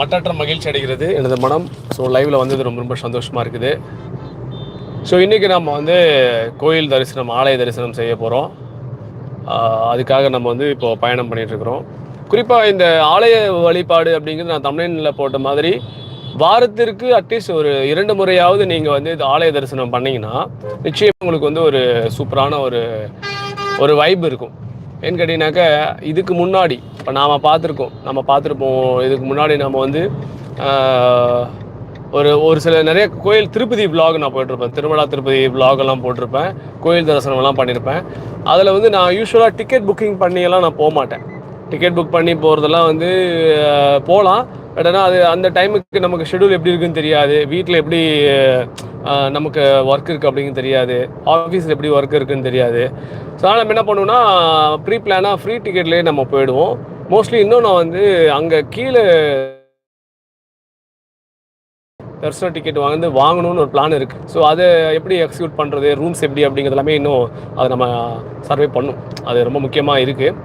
மட்டற்ற மகிழ்ச்சி அடைகிறது. எனது மனம் ஸோ லைவில் வந்தது ரொம்ப ரொம்ப சந்தோஷமாக இருக்குது. ஸோ இன்றைக்கி நம்ம வந்து கோயில் தரிசனம் ஆலய தரிசனம் செய்ய போகிறோம் அதுக்காக நம்ம வந்து இப்போது பயணம் பண்ணிகிட்ருக்குறோம் குறிப்பாக இந்த ஆலய வழிபாடு அப்படிங்கிறது நான் தமிழ்நில போட்ட மாதிரி வாரத்திற்கு அட்லீஸ்ட் ஒரு இரண்டு முறையாவது நீங்கள் வந்து இந்த ஆலய தரிசனம் பண்ணீங்கன்னா நிச்சயம் உங்களுக்கு வந்து ஒரு சூப்பரான ஒரு ஒரு வைப் இருக்கும். ஏன்னு கேட்டிங்கனாக்கா இதுக்கு முன்னாடி இப்போ நாம் பார்த்துருக்கோம். நம்ம பார்த்துருப்போம் இதுக்கு முன்னாடி நம்ம வந்து ஒரு ஒரு சில நிறைய கோயில் திருப்பதி vlog நான் போயிட்டுருப்பேன். திருமலா திருப்பதி vlog போட்டிருப்பேன். கோயில் தரிசனம்லாம் பண்ணியிருப்பேன். அதில் வந்து நான் யூஸ்வலாக டிக்கெட் புக்கிங் பண்ணியெல்லாம் நான் போக மாட்டேன். டிக்கெட் புக் பண்ணி போகிறதெல்லாம் வந்து போகலாம். பட் ஆனால் அது அந்த டைமுக்கு நமக்கு ஷெடியூல் எப்படி இருக்குன்னு தெரியாது. வீட்டில் எப்படி நமக்கு ஒர்க் இருக்குது அப்படின்னு தெரியாது. ஆஃபீஸில் எப்படி ஒர்க் இருக்குன்னு தெரியாது. ஸோ அதனால் நம்ம என்ன பண்ணுவோம்னா ப்ரீ பிளானாக ஃப்ரீ டிக்கெட்லேயே நம்ம போயிடுவோம். மோஸ்ட்லி இன்னும் நான் வந்து அங்கே கீழே தரிசன டிக்கெட் வாங்கி வாங்கணும்னு ஒரு பிளான் இருக்குது ஸோ அதை எப்படி எக்ஸிக்யூட் பண்ணுறது ரூம்ஸ் எப்படி அப்படிங்கிறது எல்லாமே இன்னும் அதை நம்ம சர்வே பண்ணும். அது ரொம்ப முக்கியமாக இருக்குது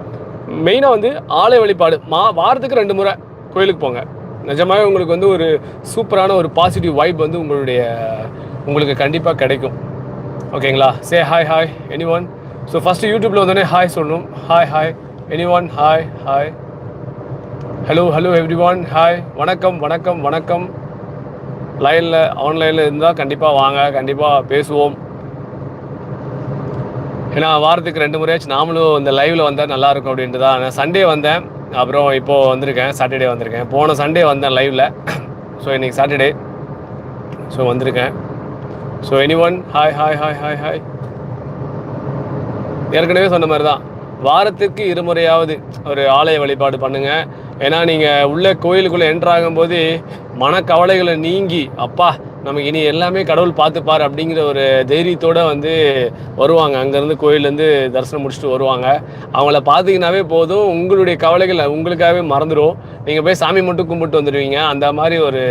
மெயினாக வந்து ஆலய வழிபாடு. மா வாரத்துக்கு ரெண்டு முறை கோயிலுக்கு போங்க. நிஜமாகவே உங்களுக்கு வந்து ஒரு சூப்பரான ஒரு பாசிட்டிவ் வைப் வந்து உங்களுடைய உங்களுக்கு கண்டிப்பாக கிடைக்கும். ஓகேங்களா? Say hi hi anyone so first யூடியூப்பில் வந்தோடனே ஹாய் சொல்லணும். Hi hi anyone hi hi hello hello everyone hi வணக்கம் வணக்கம் வணக்கம். லைனில் ஆன்லைனில் இருந்தால் கண்டிப்பாக வாங்க கண்டிப்பாக பேசுவோம். ஏன்னா வாரத்துக்கு ரெண்டு முறையாச்சும் நாமளும் இந்த லைவில் வந்தால் நல்லாயிருக்கும் அப்படின்ட்டு தான் நான் சண்டே வந்தேன். அப்புறம் இப்போது வந்திருக்கேன் சாட்டர்டே வந்திருக்கேன். போன சண்டே வந்தேன் லைவில் ஸோ இன்றைக்கி சாட்டர்டே ஸோ வந்திருக்கேன். So anyone hi hi hi hi hi ஏற்கனவே சொன்ன மாதிரி தான் வாரத்திற்கு இருமுறையாவது ஒரு ஆலய வழிபாடு பண்ணுங்கள் ஏன்னா நீங்கள் உள்ள கோயிலுக்குள்ளே என்ட்ரு ஆகும்போது மனக்கவலைகளை நீங்கி அப்பா நமக்கு இனி எல்லாமே கடவுள் பார்த்துப்பார் அப்படிங்கிற ஒரு தைரியத்தோட வந்து வருவாங்க. அங்கேருந்து கோயிலேருந்து தரிசனம் முடிச்சுட்டு வருவாங்க. அவங்கள பார்த்தீங்கன்னாவே போதும். உங்களுடைய கவலைகள் உங்களுக்காகவே மறந்துடும். நீங்கள் போய் சாமி மட்டும் கும்பிட்டு வந்துடுவீங்க. அந்த மாதிரி ஒரு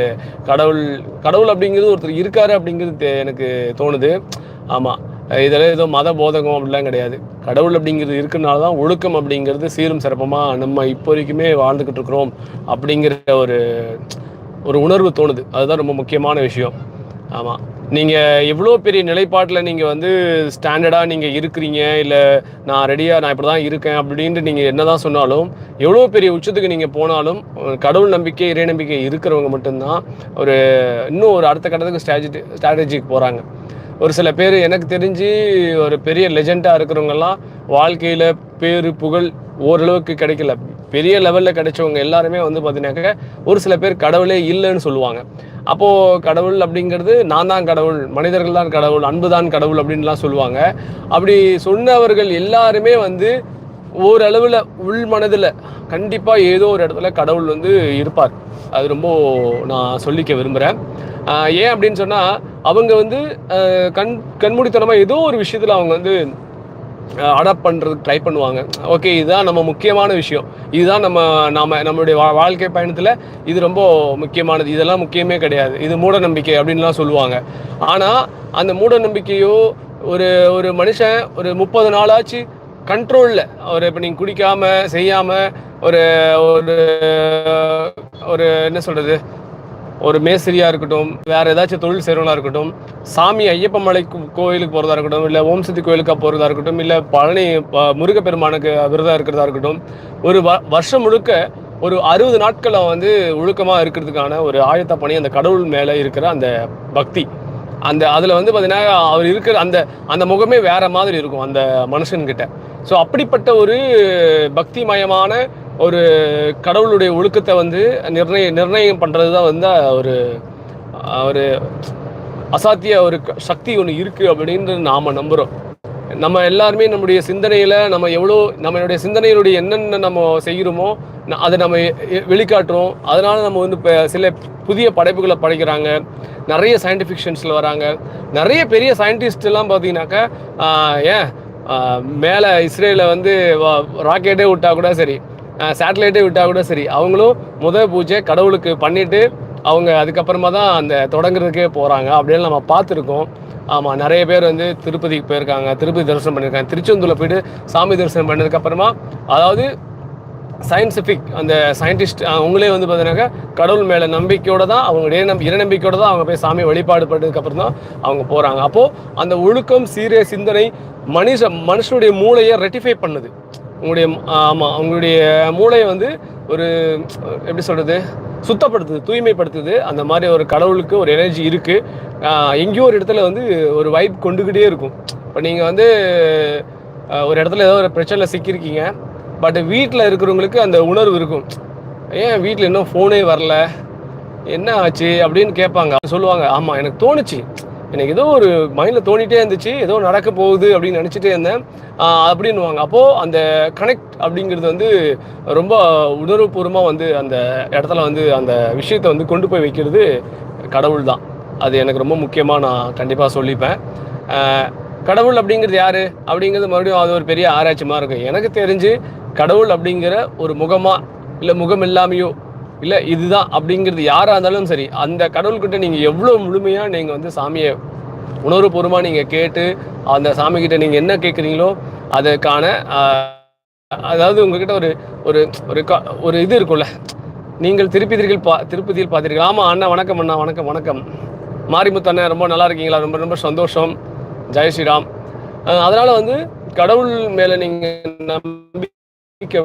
கடவுள் கடவுள் அப்படிங்கிறது ஒருத்தர் இருக்காரு அப்படிங்கிறது எனக்கு தோணுது. ஆமாம் இதெல்லாம் ஏதோ மத போதகம் அப்படிலாம் கிடையாது. கடவுள் அப்படிங்கிறது இருக்கிறனால தான் ஒழுக்கம் அப்படிங்கிறது சீரும் சிறப்பமாக நம்ம இப்போ வரைக்குமே வாழ்ந்துக்கிட்டு இருக்கிறோம் அப்படிங்கிற ஒரு ஒரு உணர்வு தோணுது. அதுதான் ரொம்ப முக்கியமான விஷயம். ஆமாம் நீங்கள் எவ்வளோ பெரிய நிலைப்பாட்டில் நீங்கள் வந்து ஸ்டாண்டர்டாக நீங்கள் இருக்கிறீங்க? இல்லை நான் ரெடியாக நான் இப்படி தான் இருக்கேன் அப்படின்ட்டு நீங்கள் என்ன தான் சொன்னாலும் எவ்வளோ பெரிய உச்சத்துக்கு நீங்கள் போனாலும் கடவுள் நம்பிக்கை இறை நம்பிக்கை இருக்கிறவங்க மட்டும்தான் ஒரு இன்னும் ஒரு அடுத்த கட்டத்துக்கு ஸ்ட்ராட்டஜி ஸ்ட்ராட்டஜிக்கு போகிறாங்க ஒரு சில பேர் எனக்கு தெரிஞ்சு ஒரு பெரிய லெஜெண்டாக இருக்கிறவங்கெல்லாம் வாழ்க்கையில் பேர் புகழ் ஓரளவுக்கு கிடைக்கல. பெரிய லெவலில் கிடைச்சவங்க எல்லாருமே வந்து பார்த்தீங்கன்னாக்க ஒரு சில பேர் கடவுளே இல்லைன்னு சொல்லுவாங்க. அப்போது கடவுள் அப்படிங்கிறது நான் தான் கடவுள் மனிதர்கள் தான் கடவுள் அன்பு தான் கடவுள் அப்படின்லாம் சொல்லுவாங்க. அப்படி சொன்னவர்கள் எல்லாருமே வந்து ஓரளவில் உள் மனதில் கண்டிப்பாக ஏதோ ஒரு இடத்துல கடவுள் வந்து இருப்பார். அது ரொம்ப நான் சொல்லிக்க விரும்புகிறேன் ஏன் அப்படின்னு சொன்னால் அவங்க வந்து கண் கண்மூடித்தனமாக ஏதோ ஒரு விஷயத்தில் அவங்க வந்து அடாப்ட் பண்ணுறதுக்கு ட்ரை பண்ணுவாங்க. ஓகே இதுதான் நம்ம முக்கியமான விஷயம். இதுதான் நம்ம நாம் நம்மளுடைய வா வாழ்க்கை பயணத்தில் இது ரொம்ப முக்கியமானது. இதெல்லாம் முக்கியமே கிடையாது. இது மூட நம்பிக்கை அப்படின்லாம் சொல்லுவாங்க. ஆனால் அந்த மூட நம்பிக்கையோ ஒரு ஒரு மனுஷன் ஒரு முப்பது நாளாச்சு கண்ட்ரோலில் ஒரு இப்போ நீங்கள் குடிக்காமல் செய்யாமல் ஒரு ஒரு ஒரு என்ன சொல்கிறது ஒரு மேஸ்திரியாக இருக்கட்டும் வேற ஏதாச்சும் தொழில் செய்கிறவனா இருக்கட்டும் சாமி ஐயப்ப மலை கோயிலுக்கு போகிறதா இருக்கட்டும் இல்லை ஓம் சக்தி கோயிலுக்கு போகிறதா இருக்கட்டும் இல்லை பழனி முருகப்பெருமானுக்கு விரதம் இருக்கிறதா இருக்கட்டும் ஒரு வ வருஷம் முழுக்க ஒரு அறுபது நாட்களை வந்து ஒழுக்கமாக இருக்கிறதுக்கான ஒரு ஆயத்த பணி அந்த கடவுள் மேலே இருக்கிற அந்த பக்தி. அந்த அதில் வந்து பார்த்தீங்கன்னா அவர் இருக்கிற அந்த அந்த முகமே வேற மாதிரி இருக்கும் அந்த மனுஷன்கிட்ட. ஸோ அப்படிப்பட்ட ஒரு பக்திமயமான ஒரு கடவுளுடைய ஒழுக்கத்தை வந்து நிர்ணய நிர்ணயம் பண்ணுறது தான் வந்து ஒரு ஒரு அசாத்திய ஒரு க- சக்தி ஒன்று இருக்குது அப்படின்னு நாம் நம்புகிறோம் நம்ம எல்லாருமே நம்முடைய சிந்தனையில் நம்ம எவ்வளோ நம்மளுடைய சிந்தனையினுடைய என்னென்ன நம்ம செய்கிறோமோ அதை நம்ம வெளிக்காட்டுறோம். அதனால் நம்ம வந்து இப்போ சில புதிய படைப்புகளை படைக்கிறாங்க. நிறைய சயின்டிஃபிக்ஷன்ஸில் வராங்க. நிறைய பெரிய scientist பார்த்தீங்கன்னாக்கா ஏன் மேலே இஸ்ரேலில் வந்து ராக்கெட்டே விட்டால் கூட சரி. சேட்டலைட்டே விட்டால் கூட சரி. அவங்களும் முதல் பூஜை கடவுளுக்கு பண்ணிவிட்டு அவங்க அதுக்கப்புறமா தான் அந்த தொடங்குறதுக்கே போகிறாங்க அப்படின்னு நம்ம பார்த்துருக்கோம். ஆமாம் நிறைய பேர் வந்து திருப்பதிக்கு போயிருக்காங்க. திருப்பதி தரிசனம் பண்ணியிருக்காங்க. திருச்செந்தூரில் போயிட்டு சாமி தரிசனம் பண்ணதுக்கப்புறமா அதாவது சயின்டிஃபிக் அந்த சயின்டிஸ்ட் அவங்களே வந்து பார்த்தீங்கன்னாக்கா கடவுள் மேலே நம்பிக்கையோடு தான் அவங்க இறை இறைநம்பிக்கையோட தான் அவங்க போய் சாமி வழிபாடு பண்ணதுக்கப்புறம் தான் அவங்க போகிறாங்க அப்போது அந்த ஒழுக்கம் சீரிய சிந்தனை மனுஷ மனுஷனுடைய மூளையை ரெட்டிஃபை பண்ணுது. உங்களுடைய ஆமாம் உங்களுடைய மூளையை வந்து ஒரு எப்படி சொல்கிறது சுத்தப்படுத்துது தூய்மைப்படுத்துது. அந்த மாதிரி ஒரு கடவுளுக்கு ஒரு எனர்ஜி இருக்குது எங்கேயோ ஒரு இடத்துல வந்து ஒரு வைப் கொண்டுக்கிட்டே இருக்கும். இப்போ நீங்கள் வந்து ஒரு இடத்துல ஏதோ ஒரு பிரச்சனையில் சிக்கியிருக்கீங்க. பட் வீட்டில் இருக்கிறவங்களுக்கு அந்த உணர்வு இருக்கும். ஏன் வீட்டில் இன்னும் ஃபோனே வரல? என்ன ஆச்சு? அப்படின்னு கேட்பாங்க. சொல்லுவாங்க. ஆமாம் எனக்கு தோணுச்சு. எனக்கு ஏதோ ஒரு மைண்டில் தோணிட்டே இருந்துச்சு ஏதோ நடக்க போகுது அப்படின்னு நினச்சிட்டே இருந்தேன். அப்படின்வாங்க அப்படின்னுவாங்க. அப்போது அந்த கனெக்ட் அப்படிங்கிறது வந்து ரொம்ப உணர்வுபூர்வமாக வந்து அந்த இடத்துல வந்து அந்த விஷயத்தை வந்து கொண்டு போய் வைக்கிறது கடவுள் தான். அது எனக்கு ரொம்ப முக்கியமாக நான் கண்டிப்பாக சொல்லிப்பேன். கடவுள் அப்படிங்கிறது யார்? அப்படிங்கிறது மறுபடியும் அது ஒரு பெரிய ஆராய்ச்சிமா இருக்கும். எனக்கு தெரிஞ்சு கடவுள் அப்படிங்கிற ஒரு முகமாக இல்லை முகம் இல்லாமையோ இல்லை இதுதான் அப்படிங்கிறது யாராக இருந்தாலும் சரி அந்த கடவுள்கிட்ட நீங்கள் எவ்வளோ முழுமையாக நீங்கள் வந்து சாமியை உணர்வுபூர்வமாக நீங்கள் கேட்டு அந்த சாமிக்கிட்ட நீங்கள் என்ன கேட்குறீங்களோ அதற்கான அதாவது உங்ககிட்ட ஒரு ஒரு ஒரு க- ஒரு இது இருக்கும்ல. நீங்கள் திருப்பதியில் பா திருப்பதியில் பார்த்தீர்கள். ஆமாம் அண்ணா வணக்கம் அண்ணா வணக்கம் வணக்கம். மாரிமுத்து அண்ணன் ரொம்ப நல்லா இருக்கீங்களா? ரொம்ப ரொம்ப சந்தோஷம். ஜெய் ஸ்ரீராம். அதனால் வந்து கடவுள் மேலே நீங்கள் நம்பிக்கை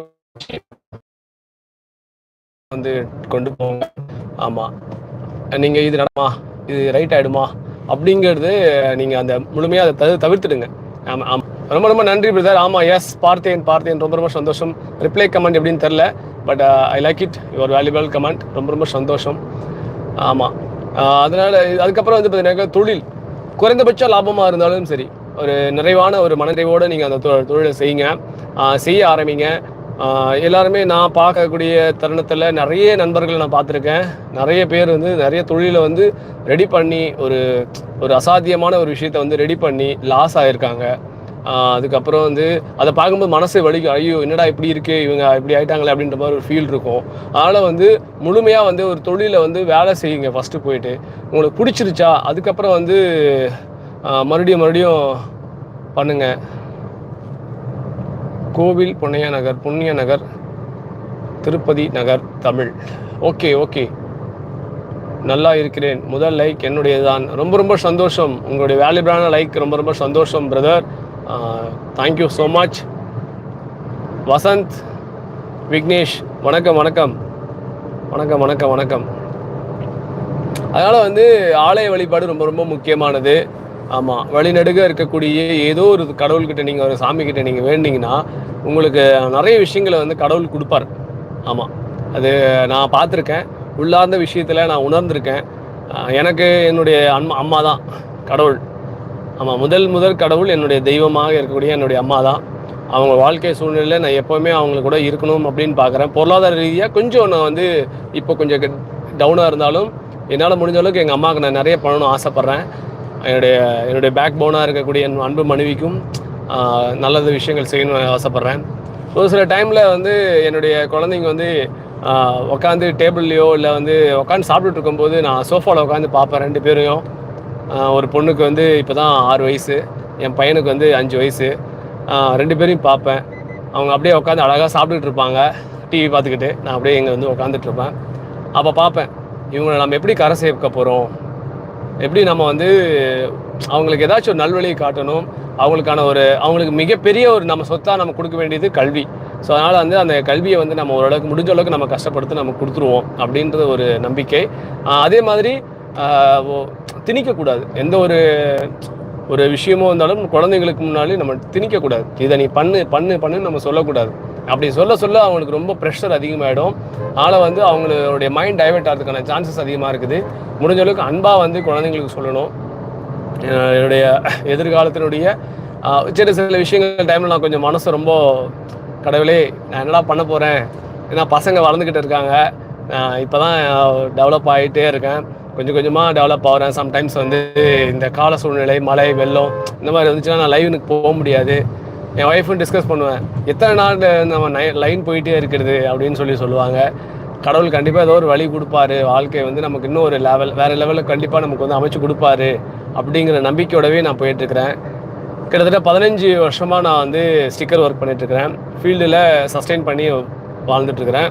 வந்து கொண்டு போங்க. ஆமா. நீங்க இது நடமா இது ரைட் ஆயிடுமா? அப்படிங்கிறது நீங்க அந்த முழுமையா அதை தவிர தவிர்த்துடுங்க. ஆமா ஆமா. ரொம்ப ரொம்ப நன்றி பிரதர் ஆமா எஸ் பார்த்தேன் பார்த்தேன். ரொம்ப ரொம்ப சந்தோஷம். ரிப்ளை கமெண்ட் எப்படின்னு தெரில but I like it your valuable comment ரொம்ப ரொம்ப சந்தோஷம். ஆமாம் அதனால் அதுக்கப்புறம் வந்து பார்த்தீங்கன்னா தொழில். குறைந்தபட்ச லாபமாக இருந்தாலும் சரி ஒரு நிறைவான ஒரு மனநிறைவோடு நீங்கள் அந்த தொழிலை செய்யுங்க. செய்ய ஆரம்பிங்க. எல்லாருமே நான் பார்க்கக்கூடிய தருணத்தில் நிறைய நண்பர்களை நான் பார்த்துருக்கேன். நிறைய பேர் வந்து நிறைய தொழிலை வந்து ரெடி பண்ணி ஒரு ஒரு அசாத்தியமான ஒரு விஷயத்தை வந்து ரெடி பண்ணி லாஸ் ஆகியிருக்காங்க அதுக்கப்புறம் வந்து அதை பார்க்கும்போது மனசு வலிக்கும். ஐயோ என்னடா இப்படி இருக்குது இவங்க இப்படி ஆகிட்டாங்களே அப்படின்ற மாதிரி ஒரு ஃபீல் இருக்கும். அதனால் வந்து முழுமையாக வந்து ஒரு தொழிலை வந்து வேலை செய்யுங்க ஃபஸ்ட்டு போயிட்டு. உங்களுக்கு பிடிச்சிருச்சா அதுக்கப்புறம் வந்து மறுபடியும் மறுபடியும் பண்ணுங்கள் கோவில் புண்ணிய நகர் புண்ணிய நகர் திருப்பதி நகர் தமிழ். Okay okay. நல்லா இருக்கிறேன். முதல் லைக் என்னுடையதான் ரொம்ப ரொம்ப சந்தோஷம். உங்களுடைய வேல்யூபிளான லைக் ரொம்ப ரொம்ப சந்தோஷம் brother thank you so much Vasanth Vignesh வணக்கம் வணக்கம். வணக்கம் வணக்கம் வணக்கம். அதனால் வந்து ஆலய வழிபாடு ரொம்ப ரொம்ப முக்கியமானது. ஆமாம் வழிநடுக இருக்கக்கூடிய ஏதோ ஒரு கடவுள்கிட்ட நீங்கள் ஒரு சாமிக்கிட்ட நீங்கள் வேண்டிங்கன்னா உங்களுக்கு நிறைய விஷயங்களை வந்து கடவுள் கொடுப்பார். ஆமாம் அது நான் பார்த்துருக்கேன். உள்ளார்ந்த விஷயத்தில் நான் உணர்ந்திருக்கேன். எனக்கு என்னுடைய அம்மா அம்மா தான் கடவுள். ஆமாம் முதல் முதல் கடவுள் என்னுடைய தெய்வமாக இருக்கக்கூடிய என்னுடைய அம்மா தான் அவங்க வாழ்க்கை சூழ்நிலையில் நான் எப்போவுமே அவங்க கூட இருக்கணும் அப்படின்னு பார்க்குறேன். பொருளாதார ரீதியாக கொஞ்சம் நான் வந்து இப்போ கொஞ்சம் டவுனாக இருந்தாலும் என்னால் முடிஞ்ச அளவுக்கு எங்கள் அம்மாவுக்கு நான் நிறைய பண்ணணும்னு ஆசைப்பட்றேன். என்னுடைய என்னுடைய பேக் போனாக இருக்கக்கூடிய என் அன்பு மனைவிக்கும் நல்லது விஷயங்கள் செய்யணும்னு ஆசைப்பட்றேன். ஒரு சில டைமில் வந்து என்னுடைய குழந்தைங்க வந்து உட்காந்து டேபிள்லையோ இல்லை வந்து உட்காந்து சாப்பிட்டுட்டு இருக்கும்போது நான் சோஃபாவில் உட்காந்து பார்ப்பேன் ரெண்டு பேரையும். ஒரு பொண்ணுக்கு வந்து இப்போ தான் ஆறு வயசு என் பையனுக்கு வந்து அஞ்சு வயசு. ரெண்டு பேரையும் பார்ப்பேன். அவங்க அப்படியே உட்காந்து அழகாக சாப்பிட்டுட்டு இருப்பாங்க டிவி பார்த்துக்கிட்டு. நான் அப்படியே இங்கே வந்து உட்காந்துட்ருப்பேன் அப்போ பார்ப்பேன் இவங்களை நம்ம எப்படி கரை சேர்க்க போகிறோம் எப்படி நம்ம வந்து அவங்களுக்கு ஏதாச்சும் ஒரு நல்வழியை காட்டணும்? அவங்களுக்கான ஒரு அவங்களுக்கு மிகப்பெரிய ஒரு நம்ம சொத்தாக நம்ம கொடுக்க வேண்டியது கல்வி. ஸோ அதனால் வந்து அந்த கல்வியை வந்து நம்ம ஓரளவுக்கு முடிஞ்ச அளவுக்கு நம்ம கஷ்டப்படுத்தி நம்ம கொடுத்துருவோம் அப்படின்றது ஒரு நம்பிக்கை. அதே மாதிரி ஓ- திணிக்கக்கூடாது. எந்த ஒரு ஒரு விஷயமோ இருந்தாலும் குழந்தைங்களுக்கு முன்னாடி நம்ம திணிக்கக்கூடாது. இதை நீ பண்ணு பண்ணு பண்ணுன்னு நம்ம சொல்லக்கூடாது. அப்படி சொல்ல சொல்ல அவங்களுக்கு ரொம்ப ப்ரெஷர் அதிகமாகிடும் ஆனால் வந்து அவங்களுடைய மைண்ட் டைவெர்ட் ஆகிறதுக்கான சான்சஸ் அதிகமாக இருக்குது. முடிஞ்ச அளவுக்கு அன்பாக வந்து குழந்தைங்களுக்கு சொல்லணும். என்னுடைய எதிர்காலத்தினுடைய அஹ், சில சில விஷயங்கள் டைமில் நான் கொஞ்சம் மனசு ரொம்ப கடவுளே நான் என்னடா பண்ண போகிறேன் ஏன்னா பசங்க வளர்ந்துக்கிட்டு இருக்காங்க. இப்போ தான் டெவலப் ஆகிட்டே இருக்கேன். கொஞ்சம் கொஞ்சமாக டெவலப் ஆகிறேன். சம்டைம்ஸ் வந்து இந்த கால சூழ்நிலை மழை வெள்ளம் இந்த மாதிரி வந்துச்சுன்னா நான் லைவனுக்கு போக முடியாது. என் ஒய்ஃபும் டிஸ்கஸ் பண்ணுவேன். எத்தனை நாள் நம்ம நை லைன் போயிட்டே இருக்கிறது அப்படின்னு சொல்லி சொல்லுவாங்க. கடவுள் கண்டிப்பாக ஏதோ ஒரு வழி கொடுப்பாரு. வாழ்க்கை வந்து நமக்கு இன்னும் ஒரு லெவல் வேறு லெவலில் கண்டிப்பாக நமக்கு வந்து அமைச்சு கொடுப்பாரு அப்படிங்கிற நம்பிக்கையோடவே நான் போயிட்டுருக்கிறேன் கிட்டத்தட்ட பதினஞ்சு வருஷமாக நான் வந்து ஸ்டிக்கர் ஒர்க் பண்ணிட்டுருக்கிறேன் ஃபீல்டில் சஸ்டெயின் பண்ணி வாழ்ந்துட்டுருக்கிறேன்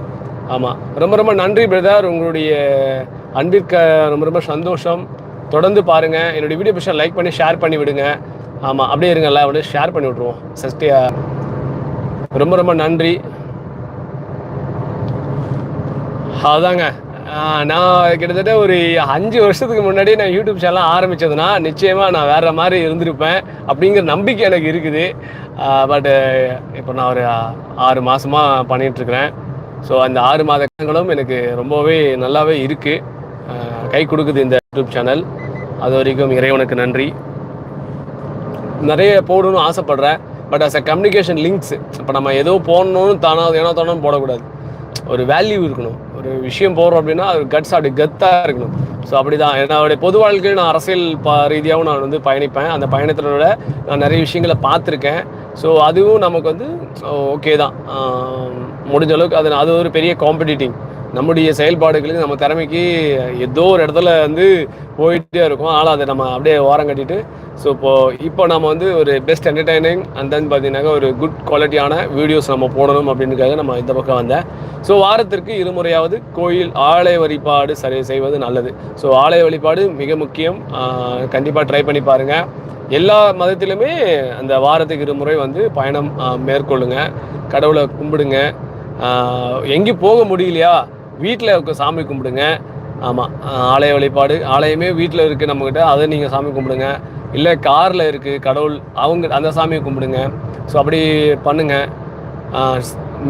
ஆமாம் ரொம்ப ரொம்ப நன்றி பிரதர் உங்களுடைய அன்பிற்க ரொம்ப ரொம்ப சந்தோஷம். தொடர்ந்து பாருங்கள் என்னுடைய வீடியோ பிஷன் லைக் பண்ணி ஷேர் பண்ணி விடுங்க. ஆமாம் அப்படியே இருங்கல்ல அப்படியே ஷேர் பண்ணி விட்ருவோம் சஷ்டியா ரொம்ப ரொம்ப நன்றி. அதாங்க. நான் கிட்டத்தட்ட ஒரு அஞ்சு வருஷத்துக்கு முன்னாடி நான் யூடியூப் சேனல் ஆரம்பித்ததுன்னா நிச்சயமாக நான் வேறு மாதிரி இருந்திருப்பேன் அப்படிங்கிற நம்பிக்கை எனக்கு இருக்குது. பட்டு இப்போ நான் ஒரு ஆறு மாதமாக பண்ணிட்டு ஸோ அந்த ஆறு மாத காலங்களும் எனக்கு ரொம்பவே நல்லாவே இருக்குது கை கொடுக்குது இந்த யூடியூப் சேனல். அது வரைக்கும் இறைவனுக்கு நன்றி. நிறைய போடணும்னு ஆசைப்பட்றேன். But as a communication links இப்போ நம்ம ஏதோ போடணும்னு தானோ ஏனோ தானோன்னு போடக்கூடாது. ஒரு வேல்யூ இருக்கணும். ஒரு விஷயம் போகிறோம் அப்படின்னா அது கட்ஸ் அப்படி கத்தாக இருக்கணும். ஸோ அப்படி தான் என்னோடைய பொது வாழ்க்கையில் நான் அரசியல் ப ரீதியாகவும் நான் வந்து பயணிப்பேன். அந்த பயணத்தினோட நான் நிறைய விஷயங்களை பார்த்துருக்கேன். ஸோ அதுவும் நமக்கு வந்து ஓகே தான். முடிஞ்ச அளவுக்கு அது அது ஒரு பெரிய காம்படிட்டிங் நம்முடைய செயல்பாடுகளையும் நம்ம திறமைக்கு ஏதோ ஒரு இடத்துல வந்து போயிட்டே இருக்கும். ஆனால் அதை நம்ம அப்படியே ஓரம் கட்டிட்டு ஸோ இப்போது இப்போ நம்ம வந்து ஒரு பெஸ்ட் என்டர்டைனிங் அண்ட் தென் பார்த்தீங்கன்னாக்கா ஒரு குட் குவாலிட்டியான வீடியோஸ் நம்ம போடணும் அப்படின்றக்காக நம்ம இந்த பக்கம் வந்தேன். ஸோ வாரத்திற்கு இருமுறையாவது கோயில் ஆலய வழிபாடு சரி செய்வது நல்லது. ஸோ ஆலய வழிபாடு மிக முக்கியம். கண்டிப்பாக ட்ரை பண்ணி பாருங்கள் எல்லா மதத்திலுமே அந்த வாரத்துக்கு இருமுறை வந்து பயணம் மேற்கொள்ளுங்க. கடவுளை கும்பிடுங்க. எங்கேயும் போக முடியலையா? வீட்டில் சாமி கும்பிடுங்க. ஆமாம் ஆலய வழிபாடு ஆலயமே வீட்டில் இருக்குது நம்மக்கிட்ட அதை நீங்கள் சாமி கும்பிடுங்க. இல்லை காரில் இருக்குது கடவுள் அவங்க அந்த சாமியை கும்பிடுங்க. ஸோ அப்படி பண்ணுங்கள்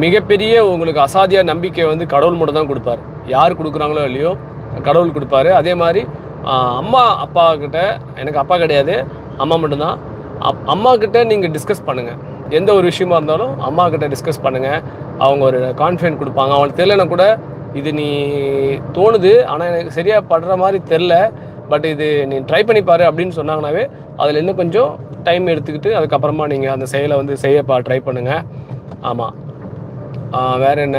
மிகப்பெரிய உங்களுக்கு அசாத்திய நம்பிக்கை வந்து கடவுள் மட்டும் தான் கொடுப்பார். யார் கொடுக்குறாங்களோ இல்லையோ கடவுள் கொடுப்பாரு. அதே மாதிரி அம்மா அப்பா கிட்ட எனக்கு அப்பா கிடையாது அம்மா மட்டும்தான் அப் அம்மா கிட்ட நீங்கள் டிஸ்கஸ் பண்ணுங்கள் எந்த ஒரு விஷயமா இருந்தாலும் அம்மா கிட்ட டிஸ்கஸ் பண்ணுங்கள் அவங்க ஒரு கான்ஃபிடென்ட் கொடுப்பாங்க. அவங்களுக்கு தெரியலனா கூட இது நீ தோணுது ஆனால் எனக்கு சரியாக படுற மாதிரி தெரில பட் இது நீ ட்ரை பண்ணி பாரு அப்படின்னு சொன்னாங்கனாவே அதில் இன்னும் கொஞ்சம் டைம் எடுத்துக்கிட்டு அதுக்கப்புறமா நீங்கள் அந்த செயலை வந்து செய்ய ட்ரை பண்ணுங்கள் ஆமாம் வேறு என்ன?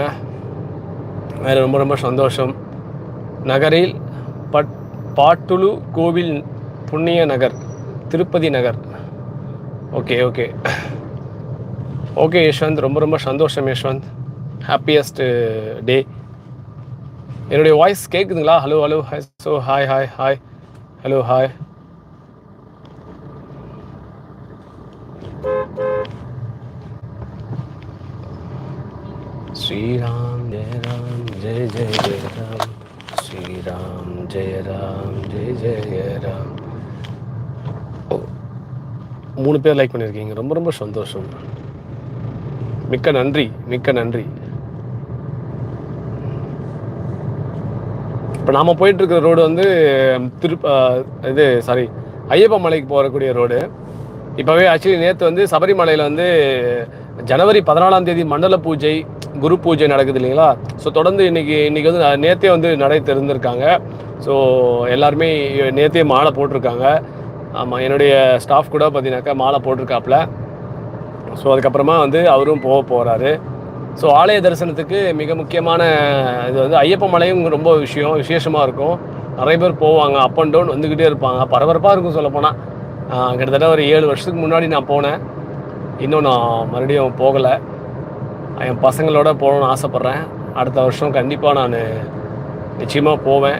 வேறு ரொம்ப ரொம்ப சந்தோஷம். நகரில் பட் பாட்டுலு கோவில் Punniya Nagar Tirupati Nagar. Okay okay. Okay Yashwanth. ரொம்ப ரொம்ப சந்தோஷம் யஷ்வந்த். ஹாப்பியஸ்ட் டே என்னுடைய வாய்ஸ் கேட்குதுங்களா hello hello hi so hi hi hi hello hi Sriram Jaya Ram Jaya Jaya Jaya Ram Sriram ஜெய ராம் ஜெய ஜெய ராம் ஓ, மூணு பேர் லைக் பண்ணியிருக்கீங்க ரொம்ப ரொம்ப சந்தோஷம். மிக்க நன்றி மிக்க நன்றி. இப்போ நாம் போயிட்டுருக்கிற ரோடு வந்து திரு இது சாரி ஐயப்ப மலைக்கு போகக்கூடிய ரோடு இப்போவே ஆக்சுவலி நேற்று வந்து சபரிமலையில் வந்து ஜனவரி பதினாலாம் தேதி மண்டல பூஜை குரு பூஜை நடக்குது இல்லைங்களா? ஸோ தொடர்ந்து இன்னைக்கு இன்றைக்கி வந்து நேற்றே நேத்தே வந்து நடை திறந்திருக்காங்க. ஸோ எல்லாருமே நேத்தே மாலை போட்டிருக்காங்க. ஆமாம் என்னுடைய ஸ்டாஃப் கூட பார்த்தீங்கன்னாக்கா மாலை போட்டிருக்காப்புல. ஸோ அதுக்கப்புறமா வந்து அவரும் போக போகிறாரு ஸோ ஆலய தரிசனத்துக்கு மிக முக்கியமான இது வந்து ஐயப்ப மலையும் ரொம்ப விஷயம் விசேஷமாக இருக்கும். நிறைய பேர் போவாங்க அப் அண்ட் டவுன் வந்துக்கிட்டே இருப்பாங்க. பரபரப்பாக இருக்கும் சொல்லப்போனால் கிட்டத்தட்ட ஒரு ஏழு வருஷத்துக்கு முன்னாடி நான் போனேன். இன்னும் நான் மறுபடியும் போகலை. என் பசங்களோட போகணும்னு ஆசைப்பட்றேன். அடுத்த வருஷம் கண்டிப்பாக நான் நிச்சயமாக போவேன்.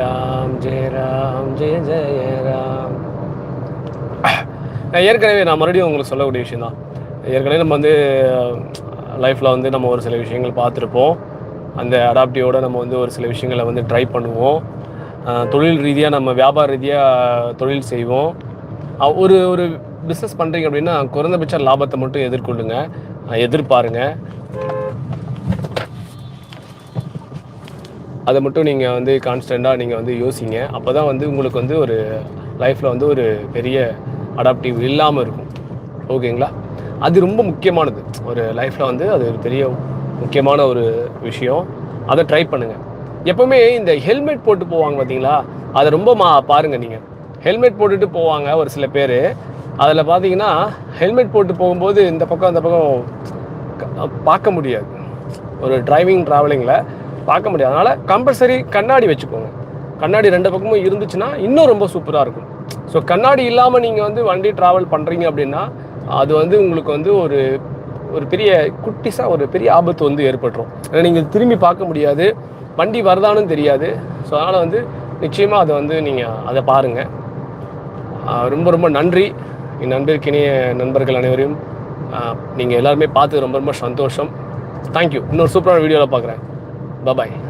ராம் ஜெய ராம் ஜெய ஜெய ராம். நான் ஏற்கனவே நான் மறுபடியும் உங்களுக்கு சொல்லக்கூடிய விஷயம் தான் ஏற்கனவே நம்ம வந்து லைஃப்பில் வந்து நம்ம ஒரு சில விஷயங்கள் பார்த்துருப்போம். அந்த அடாப்டியோடு நம்ம வந்து ஒரு சில விஷயங்களை வந்து ட்ரை பண்ணுவோம். தொழில் ரீதியாக நம்ம வியாபார ரீதியாக தொழில் செய்வோம். ஒரு ஒரு பிஸ்னஸ் பண்ணுறீங்க அப்படின்னா குறைந்தபட்ச லாபத்தை மட்டும் எதிர்கொள்ளுங்க. எதிர்பாருங்க. அதை மட்டும் நீங்கள் வந்து கான்ஸ்டண்ட்டாக நீங்கள் வந்து யோசிங்க. அப்போ தான் வந்து உங்களுக்கு வந்து ஒரு லைஃப்பில் வந்து ஒரு பெரிய அடாப்டிவ் இல்லாமல் இருக்கும். ஓகேங்களா? அது ரொம்ப முக்கியமானது. ஒரு லைஃப்பில் வந்து அது ஒரு பெரிய முக்கியமான ஒரு விஷயம். அதை ட்ரை பண்ணுங்கள் எப்போவுமே இந்த ஹெல்மெட் போட்டு போவாங்க பார்த்தீங்களா அதை ரொம்ப மா பாருங்கள் நீங்கள் ஹெல்மெட் போட்டுட்டு போவாங்க ஒரு சில பேர். அதில் பார்த்தீங்கன்னா ஹெல்மெட் போட்டு போகும்போது இந்த பக்கம் அந்த பக்கம் பார்க்க முடியாது. ஒரு டிரைவிங் ட்ராவலிங்கில் பார்க்க முடியாது. அதனால் கம்பல்சரி கண்ணாடி வச்சுக்கோங்க. கண்ணாடி ரெண்டு பக்கமும் இருந்துச்சுன்னா இன்னும் ரொம்ப சூப்பராக இருக்கும். ஸோ கண்ணாடி இல்லாமல் நீங்கள் வந்து வண்டி ட்ராவல் பண்ணுறீங்க அப்படின்னா அது வந்து உங்களுக்கு வந்து ஒரு ஒரு பெரிய குட்டிஸாக ஒரு பெரிய ஆபத்து வந்து ஏற்பட்டுரும். ஏன்னா நீங்கள் திரும்பி பார்க்க முடியாது. வண்டி வருதானும் தெரியாது. ஸோ அதனால் வந்து நிச்சயமாக அதை வந்து நீங்கள் அதை பாருங்கள் ரொம்ப ரொம்ப நன்றி. என் நண்பருக்கினிய நண்பர்கள் அனைவரையும் நீங்கள் எல்லாருமே பார்த்து ரொம்ப ரொம்ப சந்தோஷம். தேங்க்யூ இன்னொரு சூப்பரான வீடியோவில் பார்க்குறேன். Bye-bye.